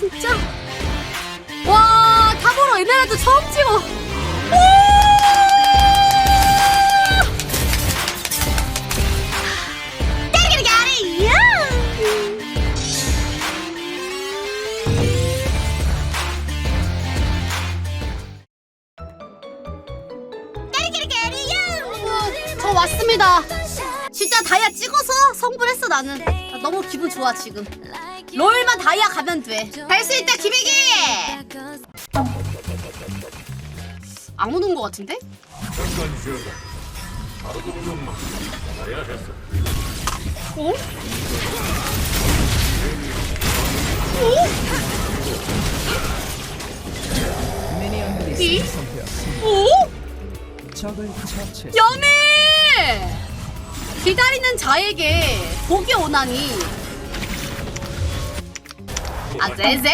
진짜. 와, 탑으로 에메랄드 처음 찍어. 오! 까리까리 야! 저 왔습니다. 진짜 다이아 찍어서 성불했어 나는. 나 너무 기분 좋아 지금. 롤만 다이아 가면 돼. 갈 수 있다 기백이. 안 오는 거 같은데? 어? 어? 비? 어? 연애! 기다리는 자에게 복이 오나니 啊贼贼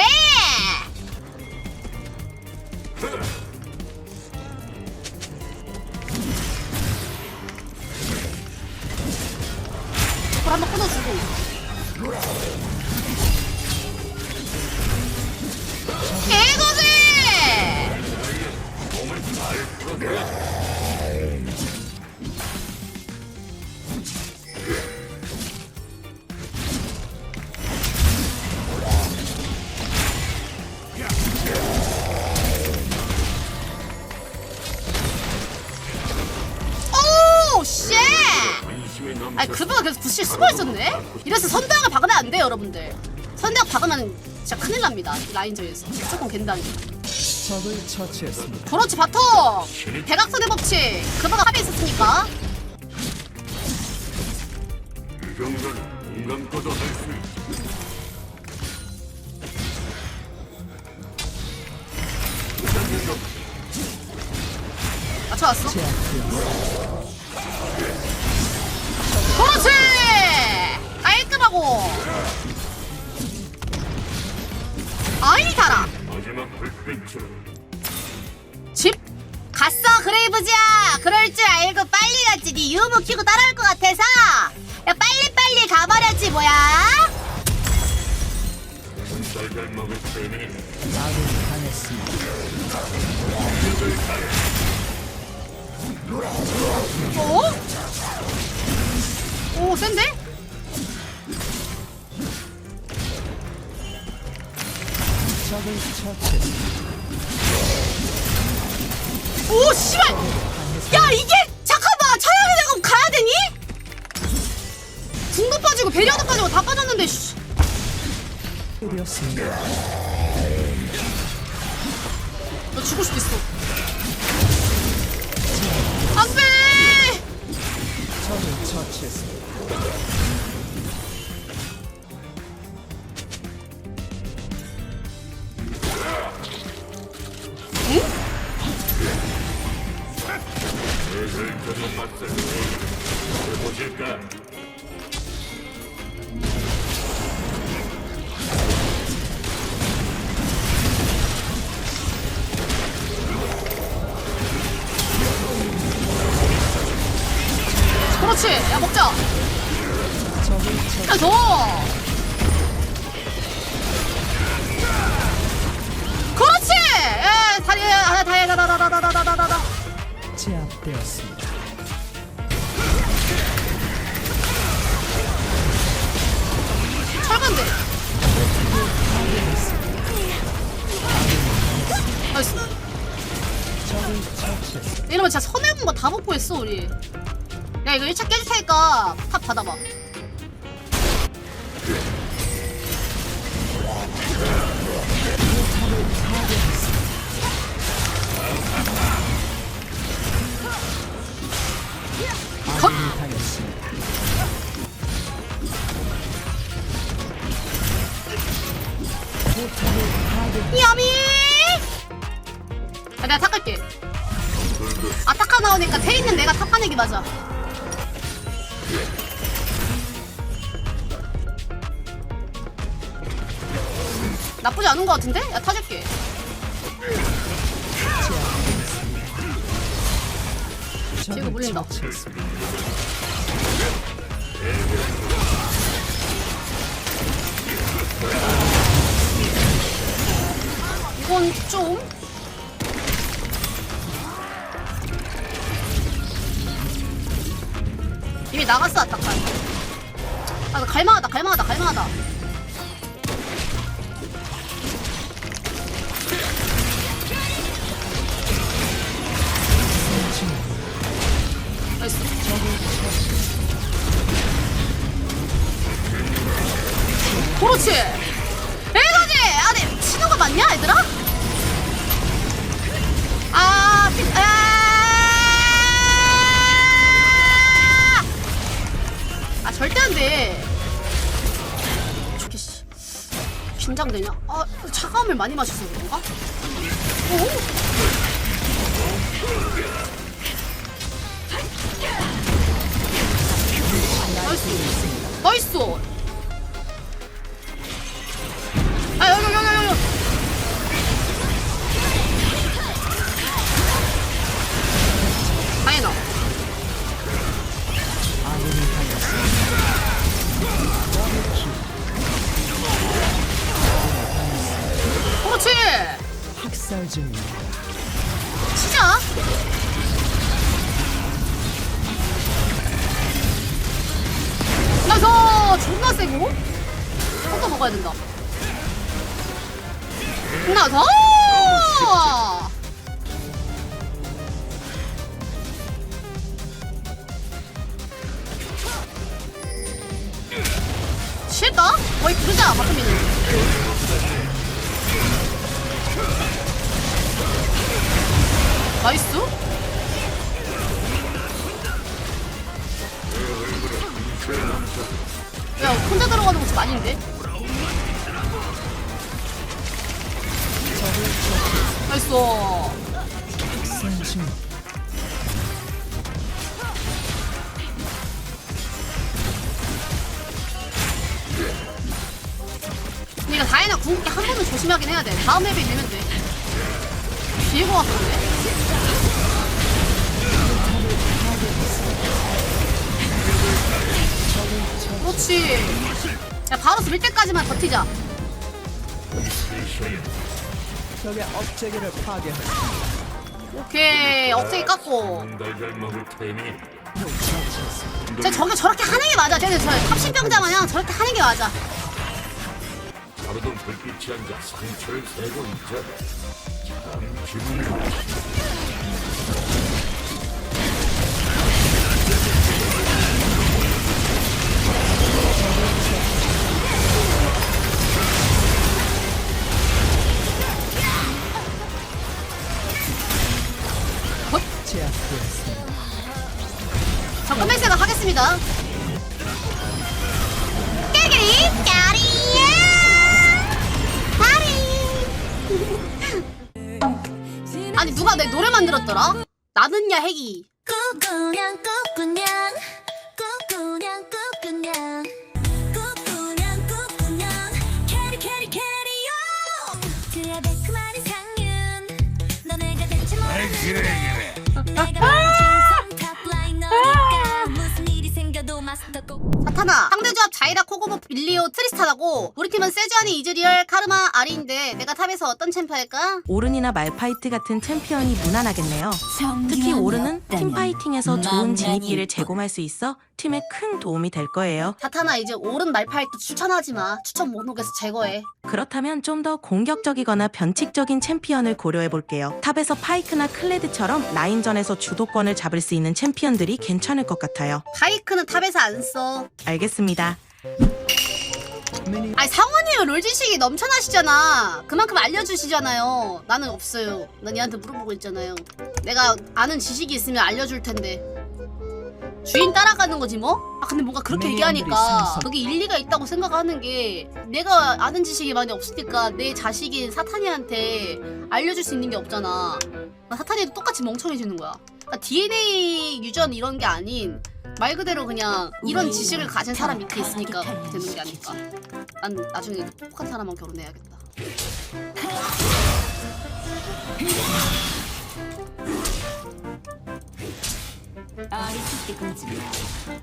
숨어 있었네. 이래서 선대학을 박으면 안 돼요, 여러분들. 선대학 박으면 진짜 큰일 납니다. 이 라인저에서 무조건 갠다니까. 적을 처치했습니다. 그렇지 바텀. 대각선의 법칙. 그거가 합의 있었으니까. 이할 수. 맞춰왔어. 제압되었습니다. 깔끔하고. 아이 달아. 집 갔어 그레이브즈야 그럴 줄 알고 빨리 갔지 네 유무 키고 따라올 것 같아서 야 빨리빨리 가버렸지 뭐야. 어? 오 센데? 오 씨발 야 이게 잠깐만 차영이 내가 가야 되니? 궁도 빠지고 배려도 빠지고 다 빠졌는데 씨. 너 죽을 수도 있어 안돼 그렇지 야 먹자 야 줘. 그렇지 야 다리 하나 다해 다다다다다다다다다 제압되었습니다. 처치했습니다. 이러면 진짜 손해본 거다 복구했어 우리. 야 이거 1차 깨줄 테니까 탑 받아봐. 아 야미 야 내가 탑 갈게 아타카 나오니까 테 있는 내가 탑 가는 게 맞아 나쁘지 않은 거 같은데? 야 타줄게 적을 물린다. 이건 좀 이미 나갔어 아딱한 아나 갈만하다 갈만하다 갈만하다 긴장되냐? 아 차가움을 많이 마셔서 그런가? 오. 먹어야 된다. 나서. 싫다? 거의 부르자 바텀이는. 나이스. 야 혼자 들어가는 거좀 아닌데? 나이스. 근데 이거 다이나 궁극기 한 번은 조심하긴 해야 돼. 다음 맵에 밀면 돼. 것 같은데? 그렇지. 야, 바로 밀 때까지만 버티자. 적의 업체계를 파괴했습니다. 오케이. 억제기 깎고. 달걀 먹을 테니. 쟤 저게 저렇게 하는 게 맞아. 쟤는 저 탑신병자 마냥 저렇게 하는 게 맞아. 가로등 불빛이 앉아 상처를 세고 있잖아. 참 기분이 핵이 꾸꾸냥 꾸꾸냥 꾸꾸냥 꾸꾸냥 꾸꾸냥 꾸꾸냥 캐리 캐리 캐리요. 그의 매콤한 이상윤 너 내가 대체 모르는데 내가 사타나 상대 조합 자이라 코고모 빌리오 트리스타나고 우리 팀은 세주아니 이즈리얼 카르마 아리인데 내가 탑에서 어떤 챔프 할까? 오른이나 말파이트 같은 챔피언이 무난하겠네요. 특히 오른은 팀파이팅에서 좋은 진입기를 제공할 수 있어 팀에 큰 도움이 될 거예요. 사타나 이제 오른 말파이트 추천하지 마 추천 목록에서 제거해 그렇다면 좀 더 공격적이거나 변칙적인 챔피언을 고려해 볼게요. 탑에서 파이크나 클레드처럼 라인전에서 주도권을 잡을 수 있는 챔피언들이 괜찮을 것 같아요. 파이크는 탑에서 안 써 알겠습니다. 미니 아니 상원님 롤 지식이 넘쳐나시잖아. 그만큼 알려주시잖아요. 나는 없어요. 난 얘한테 물어보고 있잖아요. 내가 아는 지식이 있으면 알려줄 텐데. 주인 따라가는 거지 뭐? 아 근데 뭔가 그렇게 얘기하니까. 그게 일리가 있다고 생각하는 게 내가 아는 지식이 많이 없으니까 내 자식인 사탄이한테 알려줄 수 있는 게 없잖아. 나 사탄이도 똑같이 멍청해지는 거야. 그러니까 DNA 유전 이런 게 아닌 말 그대로 그냥 이런 지식을 가진 사람 밑에 있으니까 되는 게 아닐까. 난 나중에 똑같은 사람만 결혼해야겠다.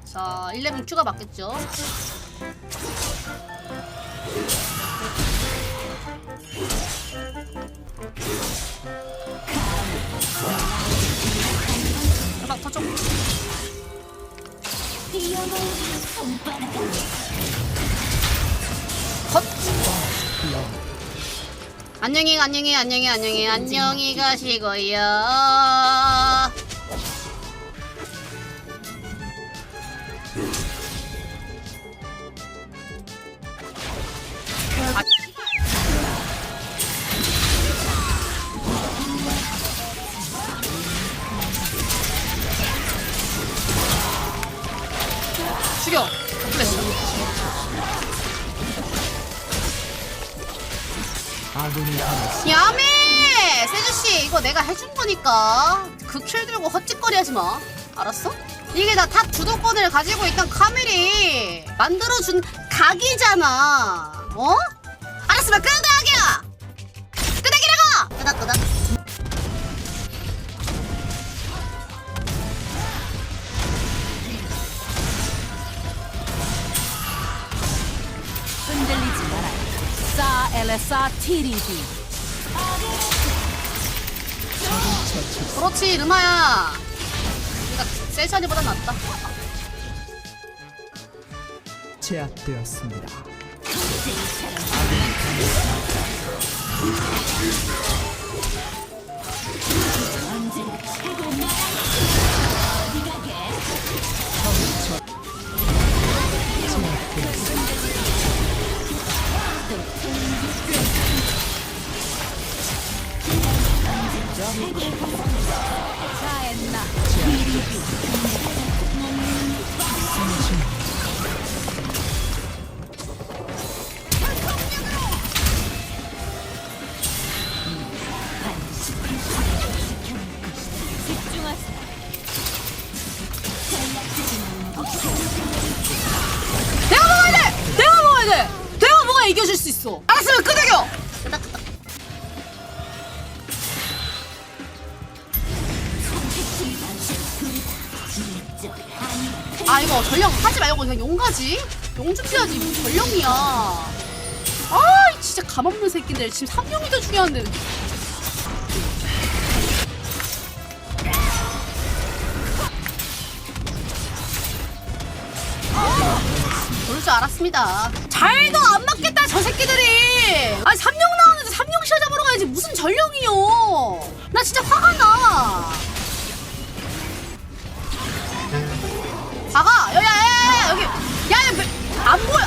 자, 11 큐가 맞겠죠? 대박 터져. 컷. 안녕히 안녕히 안녕히 안녕히 안녕히 가시고요. 야매! 세주씨, 이거 내가 해준 거니까 그 킬 들고 헛짓거리 하지 마. 알았어? 이게 다 탑 주도권을 가지고 있던 카멜이 만들어준 각이잖아. 어? 알았으면 끄덕이야! 싸 엘레사 TDD. 그렇지, 르마야. 네가 셀샤니보다 낫다. 제압되었습니다. 이겨줄 수 있어. 알았으면 끄덕여! 아 이거 전령 하지 말고 그냥 용 가지? 용 준비하지 무슨 전령이야. 아 진짜 감없는 새끼들 지금 3용이 더 중요한데. 줄 알았습니다. 잘도 안 맞겠다 저 새끼들이. 아니 삼룡 나왔는데 삼룡 시야 잡으러 가야지 무슨 전령이요. 나 진짜 화가 나. 박아 야야 야 여기 야야 안 보여.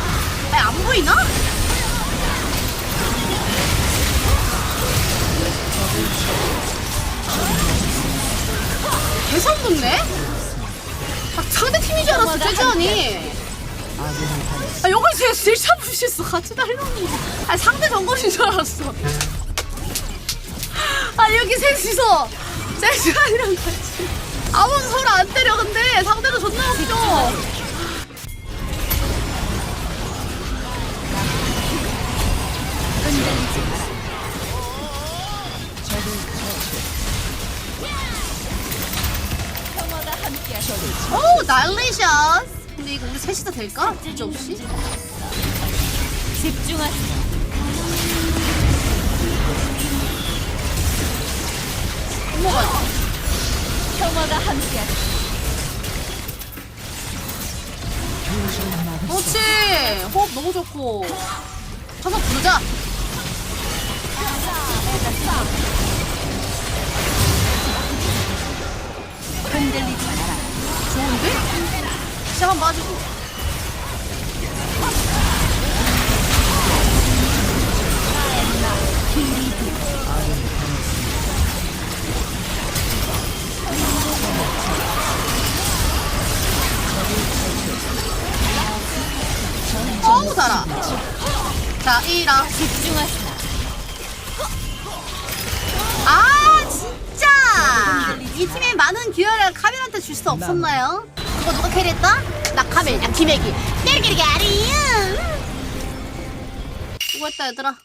아니 안 보이나? 개성 붙네? 아, 상대 팀인 줄 알았어, 최지원이. 아, 여기서 제가 제일 참으셨어. 같이 달려는 거. 아, 상대 정거인 줄 알았어. 아, 여기 셋이서. 셀시간이랑 같이. 아무도 서로 안 때려, 근데. 상대도 존나 웃겨. 오, 날리샷. 근데 이거 우리 셋이서 될까? 굳이 없이? 집중하세요. 넘어가야 평화가 함께하자. 그렇지. 호흡 너무 좋고. 가서 부르자. 한번 봐주고. 어우 달아. 자, 1라. 집중하세요. 아 진짜 이 팀의 많은 기회를 카멜한테 줄 수 없었나요? 이거 누가 캐리했다? 나 카멜 야 기맥이. 깨리깨리깨리 수고했다 얘들아